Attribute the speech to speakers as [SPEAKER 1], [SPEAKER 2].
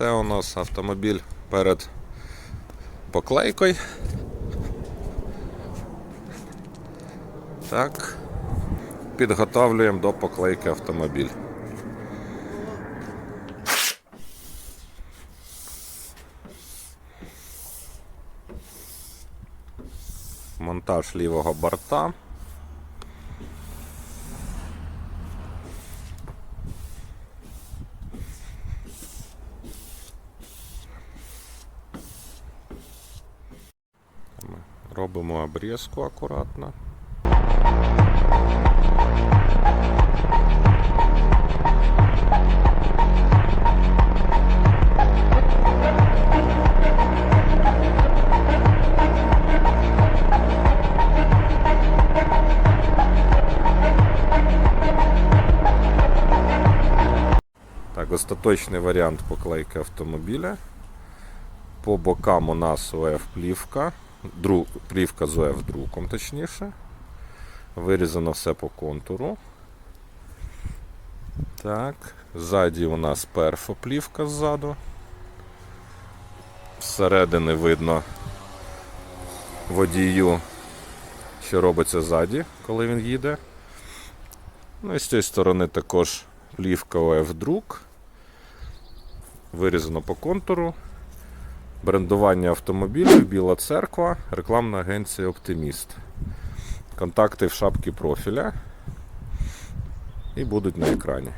[SPEAKER 1] Це у нас автомобіль перед поклейкою. Так. Підготовлюємо до поклейки автомобіль. Монтаж лівого борта. Робимо обрізку акуратно. Так, остаточний варіант поклейки автомобіля. По бокам у нас ОФ плівка, плівка з ОФ друком, точніше. Вирізано все по контуру. Так, ззаді у нас перфоплівка ззаду. Зсередини видно водію, що робиться ззаді, коли він їде. Ну і з цієї сторони також плівка ОФ друк. Вирізано по контуру. Брендування автомобілів, Біла церква, рекламна агенція Оптиміст. Контакти в шапці профіля і будуть на екрані.